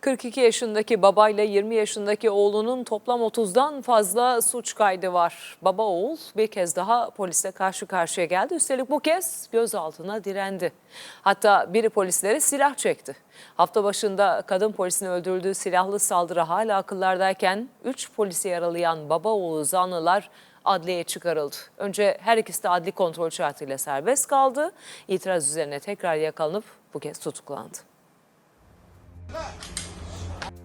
42 yaşındaki babayla 20 yaşındaki oğlunun toplam 30'dan fazla suç kaydı var. Baba oğul bir kez daha polisle karşı karşıya geldi. Üstelik bu kez gözaltına direndi. Hatta biri polislere silah çekti. Hafta başında kadın polisin öldürüldüğü silahlı saldırı hala akıllardayken 3 polisi yaralayan baba oğul zanlılar adliyeye çıkarıldı. Önce her ikisi de adli kontrol şartıyla serbest kaldı. İtiraz üzerine tekrar yakalanıp bu kez tutuklandı.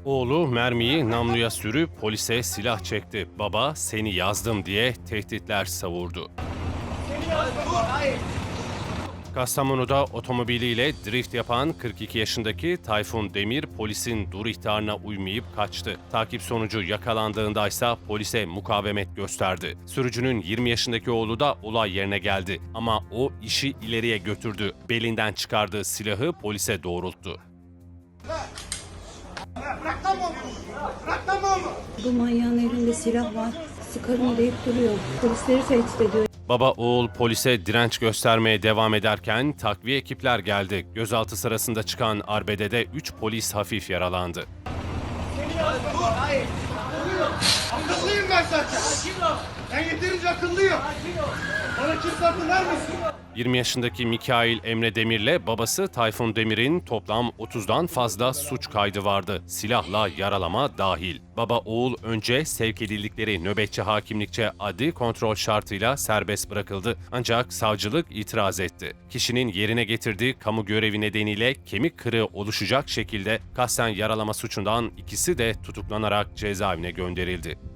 Oğlu mermiyi namluya sürüp polise silah çekti. Baba seni yazdım diye tehditler savurdu. Kastamonu'da otomobiliyle drift yapan 42 yaşındaki Tayfun Demir polisin dur ihtarına uymayıp kaçtı. Takip sonucu yakalandığında ise polise mukavemet gösterdi. Sürücünün 20 yaşındaki oğlu da olay yerine geldi ama o işi ileriye götürdü. Belinden çıkardığı silahı polise doğrulttu. Bu manyağın elinde silah var. Sıkarım deyip duruyor. Polisleri tehdit ediyor. Baba oğul polise direnç göstermeye devam ederken takviye ekipler geldi. Gözaltı sırasında çıkan arbedede 3 polis hafif yaralandı. Akıllıyım ben zaten. Ben yeterince akıllıyım. Bana kimse akıl vermesin. 20 yaşındaki Mikail Emre Demir'le babası Tayfun Demir'in toplam 30'dan fazla suç kaydı vardı. Silahla yaralama dahil. Baba oğul önce sevk edildikleri nöbetçi hakimlikçe adli kontrol şartıyla serbest bırakıldı. Ancak savcılık itiraz etti. Kişinin yerine getirdiği kamu görevi nedeniyle kemik kırığı oluşacak şekilde kasten yaralama suçundan ikisi de tutuklanarak cezaevine gönderildi.